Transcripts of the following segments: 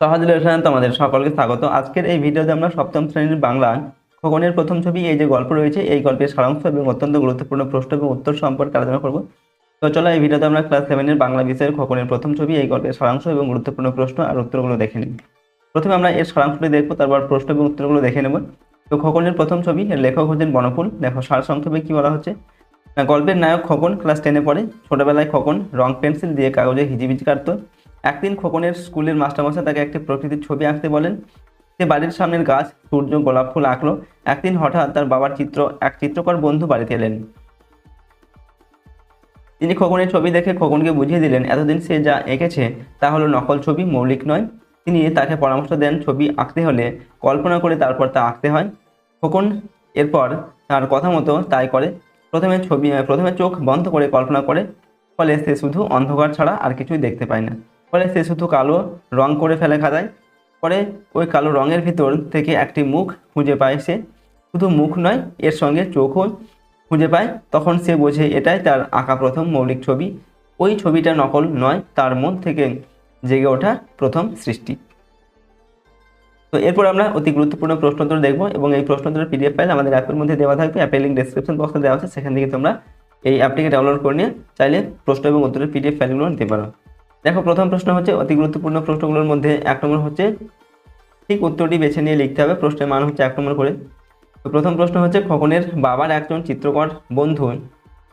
সহজ লেসনে তোমাদের সকলকে স্বাগত। আজকের এই ভিডিওতে আমরা সপ্তম শ্রেণির বাংলা খগনের প্রথম ছবি, এই যে গল্প রয়েছে, এই গল্পের সারাংশ এবং অত্যন্ত গুরুত্বপূর্ণ প্রশ্ন এবং উত্তর সম্পর্কে আলোচনা করব। তো চলো এই ভিডিওতে আমরা ক্লাস সেভেনের বাংলা বিষয়ের খগনের প্রথম ছবি, এই গল্পের সারাংশ এবং গুরুত্বপূর্ণ প্রশ্ন আর উত্তরগুলো দেখে নিই। প্রথমে আমরা এর সারাংশটি দেখব, তারপর প্রশ্ন এবং উত্তরগুলো দেখে নেব। তো খগনের প্রথম ছবি, এর লেখক হচ্ছেন বনফুল। দেখো, সার সংক্ষেপে কি বলা হচ্ছে? গল্পের নায়ক খোকন ক্লাস টেনে পড়ে। ছোটবেলায় খোকন রং পেন্সিল দিয়ে কাগজে হিজিবিজি কাটতো। একদিন খোকনের স্কুলের মাস্টারমশাই তাকে একটি প্রকৃতির ছবি আঁকতে বলেন। সে বাড়ির সামনের গাছ, সূর্য, গোলাপ ফুল আঁকলো। একদিন হঠাৎ তার বাবার চিত্র, এক চিত্রকর বন্ধু বাড়িতে এলেন। তিনি খোকনের ছবি দেখে খোকনকে বুঝিয়ে দিলেন, এতদিন সে যা এঁকেছে, তা হলো নকল ছবি, মৌলিক নয়। তিনি তাকে পরামর্শ দেন ছবি আঁকতে হলে কল্পনা করে তারপর তা আঁকতে হয়। খোকন এরপর তার কথা মতো তাই করে। প্রথমে ছবি, প্রথমে চোখ বন্ধ করে কল্পনা করে, ফলে সে শুধু অন্ধকার ছাড়া আর কিছুই দেখতে পায় না। ফলে সে শুধু কালো রং করে ফেলে খাতায় পরে ওই কালো রঙের ভিতর থেকে একটি মুখ খুঁজে পায় সে। শুধু মুখ নয়, এর সঙ্গে চোখও খুঁজে পায়। তখন সে বোঝে, এটাই তার আঁকা প্রথম মৌলিক ছবি। ওই ছবিটা নকল নয়, তার মন থেকে জেগে ওঠা প্রথম সৃষ্টি। তো এরপর আমরা অতি গুরুত্বপূর্ণ প্রশ্নোত্তর দেখব এবং এই প্রশ্নোত্তরের পিডিএফ ফাইল আমাদের অ্যাপের মধ্যে দেওয়া থাকবে। অ্যাপের লিঙ্ক ডেসক্রিপশন বক্সে দেওয়া আছে। সেখান থেকে তোমরা এই অ্যাপটিকে ডাউনলোড করে নিয়ে চাইলে প্রশ্ন এবং উত্তরের পিডিএফ ফাইলগুলো নিতে পারো। দেখো, প্রথম প্রশ্ন হচ্ছে অতি গুরুত্বপূর্ণ প্রশ্নগুলোর মধ্যে এক নম্বর হচ্ছে, ঠিক উত্তরটি বেছে নিয়ে লিখতে হবে, প্রশ্নের মান হচ্ছে এক নম্বর করে। তো প্রথম প্রশ্ন হচ্ছে খোকনের বাবার একজন চিত্রকর বন্ধু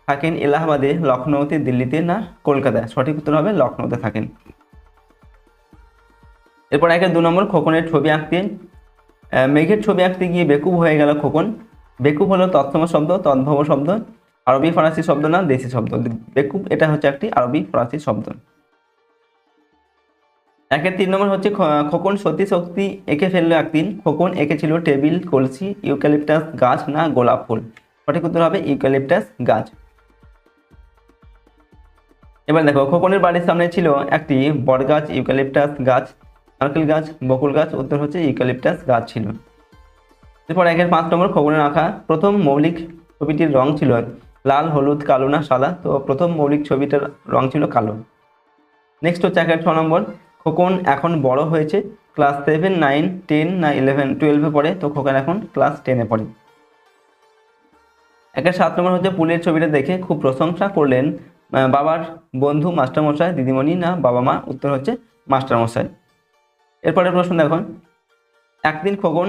থাকেন এলাহাবাদে, লখনৌতে, দিল্লিতে না কলকাতায়? সঠিক উত্তর হবে, লখনৌতে থাকেন। এরপর একের দু নম্বর খোকনের ছবি আঁকতে। মেঘের ছবি আঁকতে গিয়ে বেকুব হয়ে গেল খোকন বেকুব হলো তৎসম শব্দ, তদ্ভব শব্দ আরবি ফরাসি শব্দ না দেশি শব্দ। বেকুব, এটা হচ্ছে একটি আরবি ফরাসি শব্দ। একের তিন নম্বর হচ্ছে খোকন সত্যি শক্তি এঁকে ফেলল একদিন। খোকন এঁকেছিল টেবিল, কলসি, ইউক্যালিপটাস গাছ না গোলাপ ফুল? সঠিক উত্তর হবে ইউক্যালিপটাস গাছ। এবার দেখো, খোকনের বাড়ির সামনে ছিল একটি বটগাছ, ইউক্যালিপটাস গাছ, নারকেল গাছ, বকুল গাছ, উত্তর হচ্ছে ইউক্যালিপটাস গাছ ছিল। এরপর একের পাঁচ নম্বর খবরের আঁকা প্রথম মৌলিক ছবিটির রং ছিল লাল, হলুদ, কালো না সাদা? তো প্রথম মৌলিক ছবিটার রং ছিল কালো। নেক্সট হচ্ছে একের ছ নম্বর। খোকন এখন বড় হয়েছে? ক্লাস সেভেন নাইন টেন না ইলেভেন টুয়েলভে পড়ে, তো খোকন এখন ক্লাস টেনে পড়ে। একের সাত নম্বর হচ্ছে পুলের ছবিটা দেখে খুব প্রশংসা করলেন বাবার বন্ধু মাস্টারমশাই, দিদিমণি না বাবা মা, উত্তর হচ্ছে মাস্টারমশাই। এরপরের প্রশ্ন দেখুন। একদিন খোকন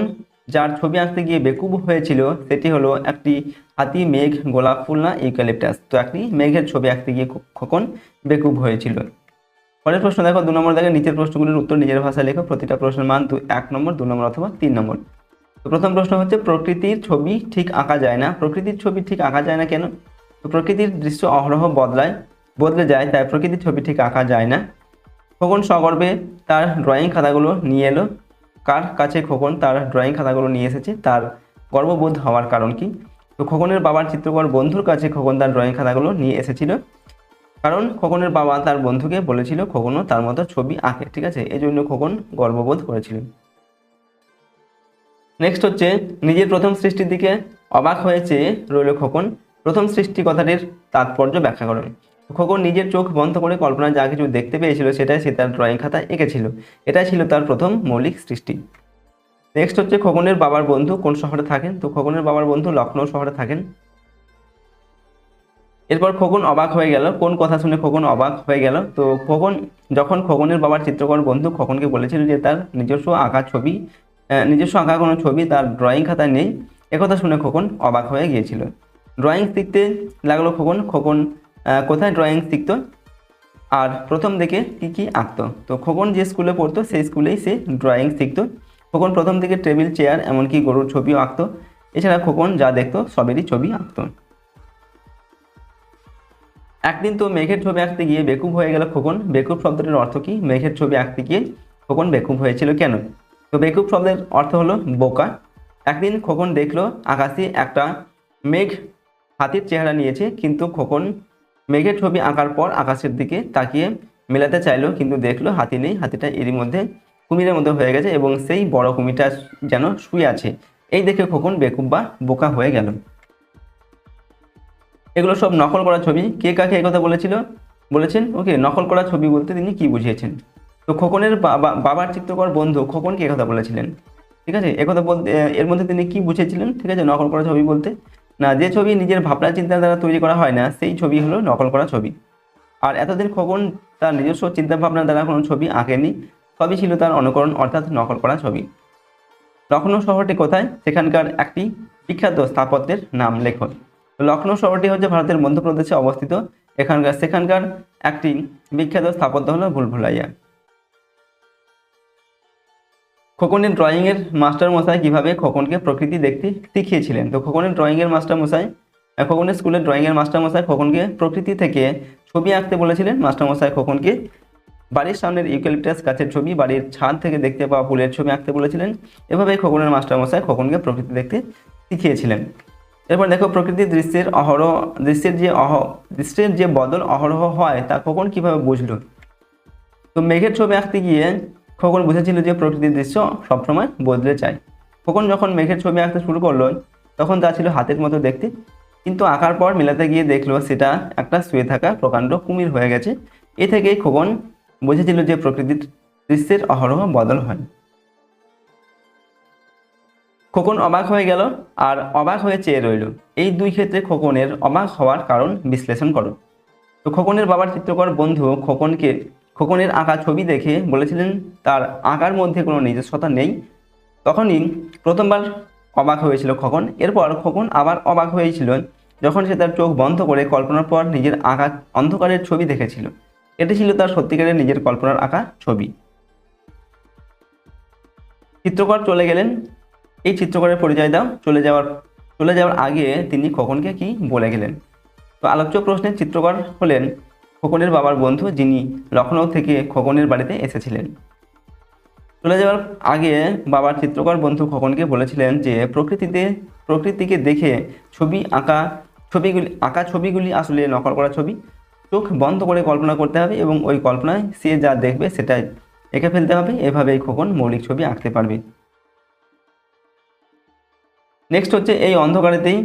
যার ছবি আঁকতে গিয়ে বেকুব হয়েছিল, সেটি হলো একটি হাতি, মেঘ, গোলাপ ফুল না ইউক্যালিপটাস তো একটি মেঘের ছবি আঁকতে গিয়ে খোকন বেকুব হয়েছিল। পরের প্রশ্ন, দেখো দু নম্বর দেখে নিচের প্রশ্নগুলির উত্তর নিজের ভাষায় লেখো। প্রতিটা প্রশ্নের মান এক নম্বর, দু নম্বর অথবা তিন নম্বর। তো প্রথম প্রশ্ন হচ্ছে, প্রকৃতির ছবি ঠিক আঁকা যায় না। প্রকৃতির ছবি ঠিক আঁকা যায় না কেন? তো প্রকৃতির দৃশ্য অহরহ বদলায়, বদলে যায়, তাই প্রকৃতির ছবি ঠিক আঁকা যায় না। খোকন সগর্বে তার ড্রয়িং খাতাগুলো নিয়ে এলো। কার কাছে খোকন তার ড্রয়িং খাতাগুলো নিয়ে এসেছে? তার গর্ববোধ হওয়ার কারণ কি? তো খোকনের বাবার চিত্রকর বন্ধুর কাছে খোকন তার ড্রয়িং খাতাগুলো নিয়ে এসেছিল। কারণ খোকনের বাবা তার বন্ধুকে বলেছিল খোকনও তার মতো ছবি আঁকে, ঠিক আছে? এই জন্য খোকন গর্ববোধ করেছিলেন। নেক্সট হচ্ছে, নিজের প্রথম সৃষ্টির দিকে অবাক হয়েছে রইল খোকন। প্রথম সৃষ্টি কথাটির তাৎপর্য ব্যাখ্যা করুন। খোকন নিজের চোখ বন্ধ করে কল্পনা যা কিছু দেখতে পেয়েছিল, সেটাই সে তার ড্রয়িং খাতায় এঁকেছিল। এটাই ছিল তার প্রথম মৌলিক সৃষ্টি। নেক্সট হচ্ছে, খোকনের বাবার বন্ধু কোন শহরে থাকেন? তো খোকনের বাবার বন্ধু লখনৌ শহরে থাকেন। এরপর খোকন অবাক হয়ে গেল। কোন কথা শুনে খোকন অবাক হয়ে গেল? তো খোকন, যখন খোকনের বাবার চিত্রকর বন্ধু খোকনকে বলেছিল যে তার নিজস্ব আঁকা ছবি নিজস্ব আঁকা কোনো ছবি তার ড্রয়িং খাতায় নেই, একথা শুনে খোকন অবাক হয়ে গিয়েছিল। ড্রয়িং শিখতে লাগল খোকন। খোকন কোথায় ড্রয়িং শিখতো? আর প্রথম দিকে কি কি আঁকতো? তো খোকন যে স্কুলে পড়তো, সেই স্কুলেই সে ড্রয়িং শিখতো। খোকন প্রথম দিকে টেবিল চেয়ার এমনকি গরুর ছবিও আঁকতো। এছাড়া খোকন যা দেখতো, সবেরই ছবি আঁকতো। একদিন তো মেঘের ছবি আঁকতে গিয়ে বেকুব হয়ে গেল খোকন। বেকুব শব্দটির অর্থ কি? মেঘের ছবি আঁকতে গিয়ে খোকন বেকুব হয়েছিল কেন? তো বেকুব শব্দের অর্থ হলো বোকা। একদিন খোকন দেখল আকাশে একটা মেঘ হাতির চেহারা নিয়েছে, কিন্তু খোকন মেঘের ছবি আঁকার পর আকাশের দিকে তাকিয়ে মেলাতে চাইলো, কিন্তু দেখল হাতি নেই। হাতিটা এরই মধ্যে কুমিরের মধ্যে হয়ে গেছে এবং সেই বড় কুমিরটা যেন শুয়ে আছে। এই দেখে খোকন বেকুব বা বোকা হয়ে গেল। এগুলো সব নকল করা ছবি। কে কাকে এই কথা বলেছিল? বলেছেন, ওকে, নকল করা ছবি বলতে তিনি কি বুঝিয়েছেন? তো খোকনের বাবা বাবার চিত্রকর বন্ধু খোকনকে একথা বলেছিলেন? ঠিক আছে? একথা বলতে এর মধ্যে তিনি কি বুঝেছিলেন ঠিক আছে? নকল করা ছবি বলতে। না, যে ছবি নিজের ভাবনা চিন্তা দ্বারা তৈরি করা হয় না, সেই ছবি হলো নকল করা ছবি। আর এতদিন খোকন তার নিজস্ব চিন্তা ভাবনা দ্বারা কোনো ছবি আঁকেনি, সবই ছিল তার অনুকরণ, অর্থাৎ নকল করা ছবি। লখনৌ শহরটি কোথায়? সেখানকার একটি বিখ্যাত স্থাপত্যের নাম লেখন লখনৌ শহরটি হচ্ছে ভারতের মধ্যপ্রদেশে অবস্থিত। এখানকার, সেখানকার একটি বিখ্যাত স্থাপত্য হলো ভুলভুলাইয়া। খোকনের ড্রয়িংয়ের মাস্টার মশাই কীভাবে খোকনকে প্রকৃতি দেখতে শিখিয়েছিলেন? তো খোকনের ড্রয়িংয়ের মাস্টার মশাই খোকনের স্কুলের ড্রয়িংয়ের মাস্টার মশাই খোকনকে প্রকৃতি থেকে ছবি আঁকতে বলেছিলেন। মাস্টার মশাই খোকনকে বাড়ির সামনের ইউক্যালিপটাস গাছের ছবি, বাড়ির ছাদ থেকে দেখতে পাওয়া ফুলের ছবি আঁকতে বলেছিলেন। এভাবেই খোকনের মাস্টার মশাই খোকনকে প্রকৃতি দেখতে শিখিয়েছিলেন। এরপর দেখো প্রকৃতির দৃশ্যের অহরহ, দৃশ্যের যে অহ, দৃশ্যের যে বদল অহরহ হয়, তা খোকন কীভাবে বুঝলো? তো মেঘের ছবি আঁকতে গিয়ে খোকন বুঝেছিল যে প্রকৃতির দৃশ্য সবসময় বদলে যায়। খোকন যখন মেঘের ছবি আঁকতে শুরু করল, তখন তা ছিল হাতের মতো দেখতে। কিন্তু আঁকার পর মেলাতে গিয়ে দেখল, সেটা একটা শুয়ে থাকা প্রকাণ্ড কুমির হয়ে গেছে। এ থেকেই খোকন বুঝেছিল যে প্রকৃতির দৃশ্যের অহরহ বদল হয়। খোকন অবাক হয়ে গেল আর অবাক হয়ে চেয়ে রইল। এই দুই ক্ষেত্রে খোকনের অবাক হওয়ার কারণ বিশ্লেষণ করো। তো খোকনের বাবার চিত্রকর বন্ধু খোকনকে, খোকনের আঁকা ছবি দেখে বলেছিলেন, তার আঁকার মধ্যে কোনো নিজস্বতা নেই। তখনই প্রথমবার অবাক হয়েছিল খোকন। এরপর খোকন আবার অবাক হয়েছিল যখন সে তার চোখ বন্ধ করে কল্পনার পর নিজের আঁকা অন্ধকারের ছবি দেখেছিল। এটি ছিল তার সত্যিকারের নিজের কল্পনার আঁকা ছবি। চিত্রকর চলে গেলেন এই চিত্রকরের পরিচয় দাও। চলে যাওয়ার চলে যাওয়ার আগে তিনি খোকনকে কি বলে গেলেন? তো আলোচ্য প্রশ্নের চিত্রকর হলেন খোকনের বাবার বন্ধু যিনি লখনৌ থেকে খোকনের বাড়িতে এসেছিলেন। চলে যাওয়ার আগে বাবার চিত্রকর বন্ধু খোকনকে বলেছিলেন যে, প্রকৃতিতে, প্রকৃতিকে দেখে ছবি আঁকা, ছবিগুলি আঁকা ছবিগুলি আসলে নকল করা ছবি। চোখ বন্ধ করে কল্পনা করতে হবে এবং ওই কল্পনায় সে যা দেখবে সেটাই এঁকে ফেলতে হবে। এভাবেই খোকন মৌলিক ছবি আঁকতে পারবে। নেক্সট হচ্ছে এই অন্ধকারেতেই,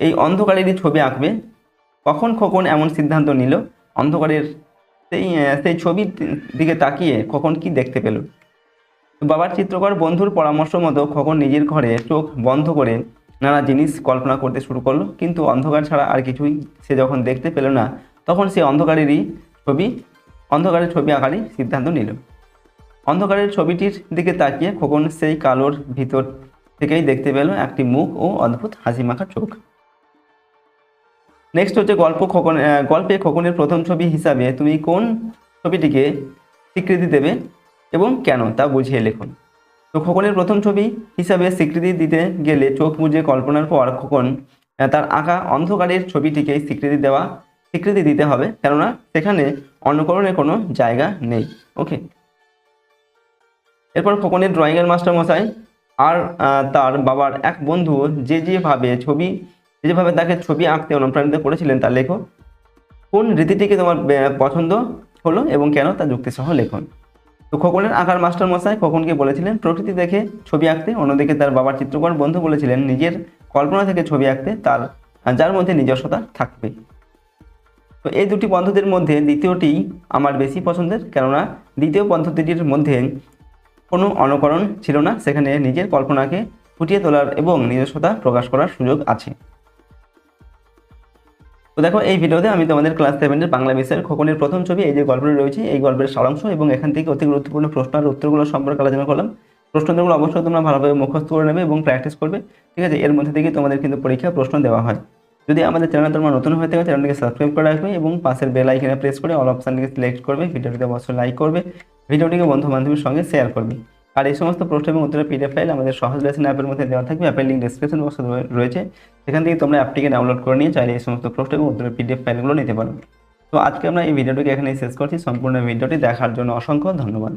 এই অন্ধকারেরই ছবি আঁকবে। কখন খোকন এমন সিদ্ধান্ত নিল? অন্ধকারের সেই সেই ছবির দিকে তাকিয়ে খোকন কি দেখতে পেল? বাবার চিত্রকর বন্ধুর পরামর্শ মতো খোকন নিজের ঘরে চোখ বন্ধ করে নানা জিনিস কল্পনা করতে শুরু করল। কিন্তু অন্ধকার ছাড়া আর কিছুই সে যখন দেখতে পেল না, তখন সে অন্ধকারেরই ছবি, অন্ধকারের ছবি আঁকারই সিদ্ধান্ত নিল। অন্ধকারের ছবিটির দিকে তাকিয়ে খোকন সেই কালোর ভিতর থেকেই দেখতে পেল একটি মুখ ও অদ্ভুত হাসি মাখা চোখ। নেক্সট হচ্ছে গল্প খোকন গল্পে খোকনের প্রথম ছবি হিসাবে তুমি কোন ছবিটিকে স্বীকৃতি দেবে এবং কেন তা বুঝিয়ে লিখুন। তো খোকনের প্রথম ছবি হিসাবে স্বীকৃতি দিতে গেলে চোখ বুঝে কল্পনার পর খোকন তার আঁকা অন্ধকারের ছবিটিকে স্বীকৃতি দেওয়া, স্বীকৃতি দিতে হবে, কেননা সেখানে অনুকরণের কোনো জায়গা নেই। ওকে এরপর খোকনের ড্রয়িংয়ের মাস্টার মশাই আর তার বাবার এক বন্ধু যে যেভাবে ছবি, যে যেভাবে তাকে ছবি আঁকতে অনুপ্রাণিত করেছিলেন তা লেখো কোন রীতিটিকে তোমার পছন্দ হলো এবং কেন তা যুক্তিসহ লেখন। তো খোকনের আঁকার মাস্টার মশাই খোকনকে বলেছিলেন, প্রকৃতি দেখে ছবি আঁকতে। অন্যদিকে তার বাবার চিত্রকর বন্ধু বলেছিলেন, নিজের কল্পনা থেকে ছবি আঁকতে তার যার মধ্যে নিজস্বতা থাকবে। তো এই দুটি পদ্ধতির মধ্যে দ্বিতীয়টি আমার বেশি পছন্দের, কেননা দ্বিতীয় পদ্ধতিটির মধ্যে কোনো অনুকরণ ছিল না। সেখানে নিজের কল্পনাকে ফুটিয়ে তোলার এবং নিজস্বতা প্রকাশ করার সুযোগ আছে। তো দেখো, এই ভিডিওতে আমি তোমাদের ক্লাস সেভেনের বাংলা বিষয়ের খোকনের প্রথম ছবি, এই যে গল্পটি রয়েছে, এই গল্পের সারাংশ এবং এখান থেকে অতি গুরুত্বপূর্ণ প্রশ্ন আর উত্তরগুলো সম্পর্কে আলোচনা করলাম। প্রশ্নগুলো অবশ্যই তোমরা ভালোভাবে মুখস্থ করে নেবে এবং প্র্যাকটিস করবে। ঠিক আছে, এর মধ্যে থেকে তোমাদের কিন্তু পরীক্ষা প্রশ্ন দেওয়া হয়। যদি আমাদের চ্যানেল তোমার নতুন হয়ে থাকে চ্যানেলটিকে সাবস্ক্রাইব করে রাখবে এবং পাশের বেল আইকনে প্রেস করে অল অপশানটিকে সিলেক্ট করবে, ভিডিওটিতে অবশ্যই লাইক করবে, ভিডিওটিকে বন্ধু বান্ধবের সঙ্গে শেয়ার করবে। আর এই সমস্ত প্রশ্ন এবং উত্তরের পিডিএফ ফাইল আমাদের সহজ লেসন অ্যাপের মধ্যে দেওয়া থাকবে অ্যাপের লিঙ্ক ডিসক্রিপশন বক্সে রয়েছে। সেখান থেকে তোমরা অ্যাপটিকে ডাউনলোড করে নিয়ে চাইলে এই সমস্ত প্রশ্ন এবং উত্তরের পিডিএফ ফাইলগুলো নিতে পারো। তো আজকে আমরা এই ভিডিওটিকে এখানেই শেষ করছি। সম্পূর্ণ ভিডিওটি দেখার জন্য অসংখ্য ধন্যবাদ।